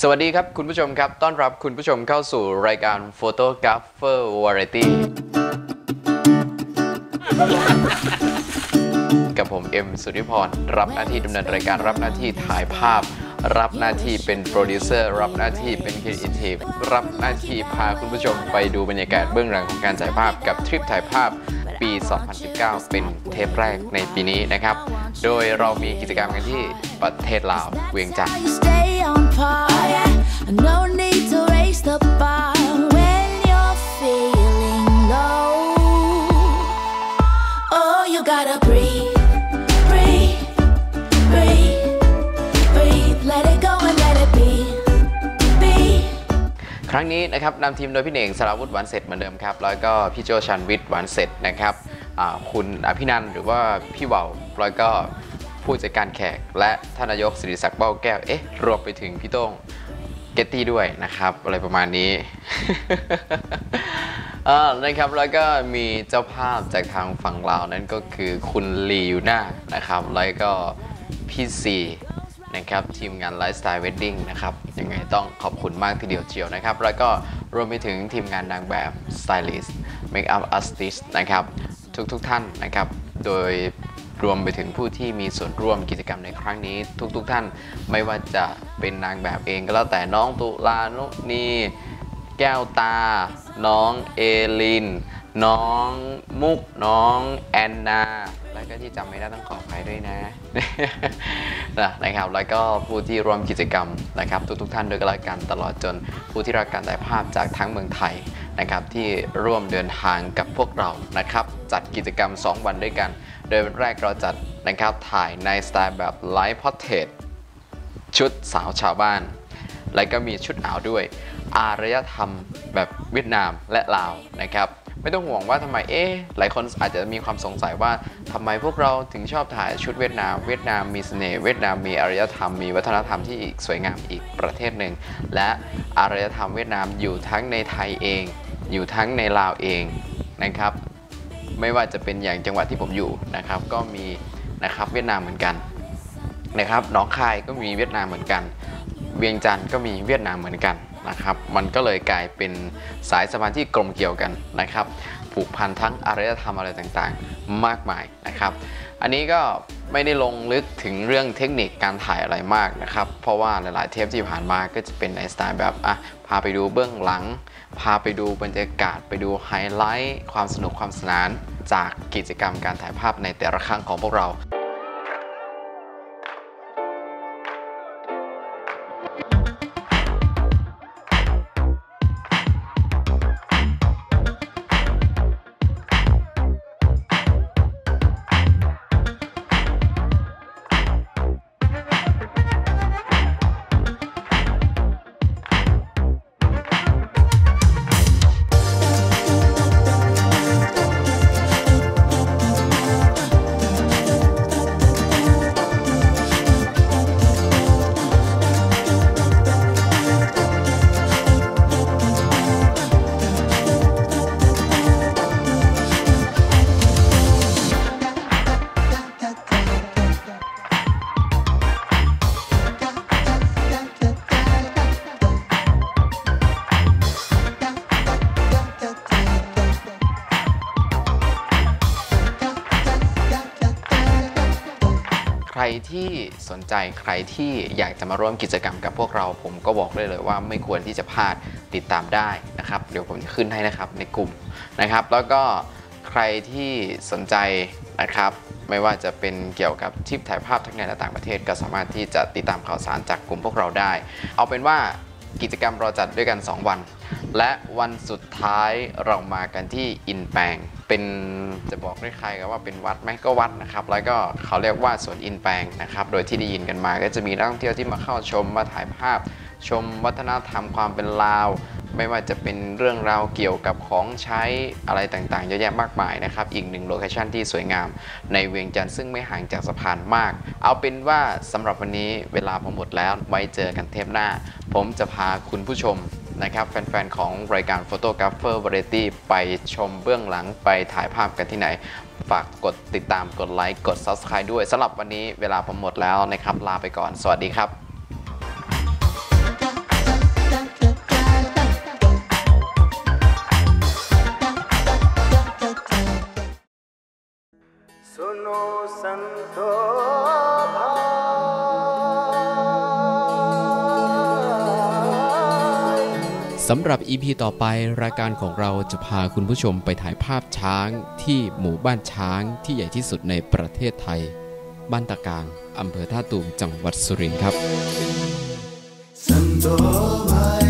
สวัสดีครับคุณผู้ชมครับ ต้อนรับคุณผู้ชมเข้าสู่รายการ Photographer Variety กับผมเอ็มสุริพร รับหน้าที่ดำเนินรายการรับหน้าที่ถ่ายภาพ รับหน้าที่เป็นโปรดิวเซอร์รับหน้าที่เป็นครีเอทีฟรับหน้าที่พาคุณผู้ชมไปดูบรรยากาศเบื้องหลังของการถ่ายภาพกับทริปถ่ายภาพปี 2019 เป็นเทปแรกในปีนี้นะครับ โดยเรามีกิจกรรมกันที่ประเทศลาวเวียงจันทร์ ครั้งนี้นะครับนำทีมโดยพี่เน่งสราวุฒิหวานเสร็จเหมือนเดิมครับแล้วก็พี่โจชันวิทย์หวานเสร็จนะครับคุณอภินันหรือว่าพี่เบาแล้วก็ผู้จัดการแขก และท่านนายกสิริศักดิ์เบ้าแก้วเอ๊ะรวมไปถึงพี่โต้ง เกตตี้ด้วยนะครับ อะไรประมาณนี้นะครับแล้วก็มีเจ้าภาพจากทางฝั่งลาวนั่นก็คือคุณลียูน่านะครับ แล้วก็พี่ซีนะครับทีมงานไลฟ์สไตล์เวดดิ้งนะครับยังไงต้องขอบคุณมากทีเดียวเชียวนะครับ แล้วก็รวมไปถึงทีมงานนางแบบสไตลิสต์เมคอัพอาร์ติสต์นะครับ ทุกๆทท่านนะครับ โดย รวมไปถึงผู้ที่มีส่วนร่วมกิจกรรมในครั้งนี้ ทุกๆทท่านไม่ว่าจะเป็นนางแบบเองก็แล้วแต่น้องตุลานุนีแก้วตา น้องเอลิน น้องมุก น้องแอนนา แล้วก็ที่จำไม่ได้ต้องขออภัยด้วยนะนะนะครับ แล้วก็ผู้ที่ร่วมกิจกรรมนะครับ ทุกๆทท่านด้วยกันล้วกันตลอดจนผู้ที่รักการถ่ายภาพจากทั้งเมืองไทยนะครับที่ร่วมเดินทางกับพวกเรานะครับ จัดกิจกรรม 2 วันด้วยกัน โดยแรกเราจัดนะครับถ่ายในสไตล์แบบไลฟ์พอร์เทรตชุดสาวชาวบ้าน และก็มีชุดอ่าวด้วย อารยธรรมแบบเวียดนามและลาวนะครับ ไม่ต้องห่วงว่าทำไมเอ๊ะหลายคนอาจจะมีความสงสัยว่าทำไมพวกเราถึงชอบถ่ายชุดเวียดนาม เวียดนามมีเสน่ห์เวียดนามมีอารยธรรมมีวัฒนธรรมที่อีกสวยงามอีกประเทศหนึ่งและอารยธรรมเวียดนามอยู่ทั้งในไทยเอง อยู่ทั้งในลาวเองนะครับ ไม่ว่าจะเป็นอย่างจังหวัดที่ผมอยู่นะครับ ก็มีนะครับเวียดนามเหมือนกันนะครับหนองคายก็มีเวียดนามเหมือนกัน เวียงจันทร์ก็มีเวียดนามเหมือนกันนะครับ มันก็เลยกลายเป็นสายสัมพันธ์ที่กลมเกี่ยวกันนะครับ ผูกพันทั้งอารยธรรมอะไรต่างๆ มากมายนะครับ อันนี้ก็ไม่ได้ลงลึกถึงเรื่องเทคนิคการถ่ายอะไรมากนะครับ เพราะว่าหลายๆเทปที่ผ่านมาก็จะเป็นในสไตล์แบบอะพาไปดูเบื้องหลัง พาไปดูบรรยากาศ ไปดูไฮไลท์ความสนุกความสนานจากกิจกรรมการถ่ายภาพในแต่ละครั้งของพวกเรา ใครที่สนใจใครที่อยากจะมาร่วมกิจกรรมกับพวกเรา ผมก็บอกได้เลยว่าไม่ควรที่จะพลาดติดตามได้นะครับ เดี๋ยวผมจะขึ้นให้นะครับในกลุ่มนะครับ แล้วก็ใครที่สนใจนะครับ ไม่ว่าจะเป็นเกี่ยวกับทิปถ่ายภาพทั้งในและต่างประเทศ ก็สามารถที่จะติดตามข่าวสารจากกลุ่มพวกเราได้ เอาเป็นว่ากิจกรรมเราจัดด้วยกัน 2 วัน และวันสุดท้ายเรามากันที่อินแปงเป็นจะบอกได้ใครกันว่าเป็นวัดไหมก็วัดนะครับ แล้วก็เขาเรียกว่าสวนอินแปงนะครับ โดยที่ได้ยินกันมา ก็จะมีนักท่องเที่ยวที่มาเข้าชมมาถ่ายภาพ ชมวัฒนธรรมความเป็นลาว ไม่ว่าจะเป็นเรื่องราวเกี่ยวกับของใช้อะไรต่างๆเยอะแยะมากมายนะครับ อีกหนึ่งโลเคชันที่สวยงามในเวียงจันทร์ซึ่งไม่ห่างจากสะพานมาก เอาเป็นว่าสำหรับวันนี้เวลาผมหมดแล้วไว้เจอกันเทปหน้า ผมจะพาคุณผู้ชม นะครับแฟนๆ ของรายการ Photographer Variety ไปชมเบื้องหลังไปถ่ายภาพกันที่ไหน ฝากกดติดตามกดไลค์กด Subscribe ด้วยสำหรับวันนี้เวลาผมหมดแล้วนะครับ ลาไปก่อน สวัสดีครับ सुनो संतो สำหรับ EP ต่อไปรายการของเราจะพาคุณผู้ชมไปถ่ายภาพช้างที่หมู่บ้านช้างที่ใหญ่ที่สุดในประเทศไทย บ้านตะกางอำเภอท่าตูมจังหวัดสุรินทร์ครับ Santo Mai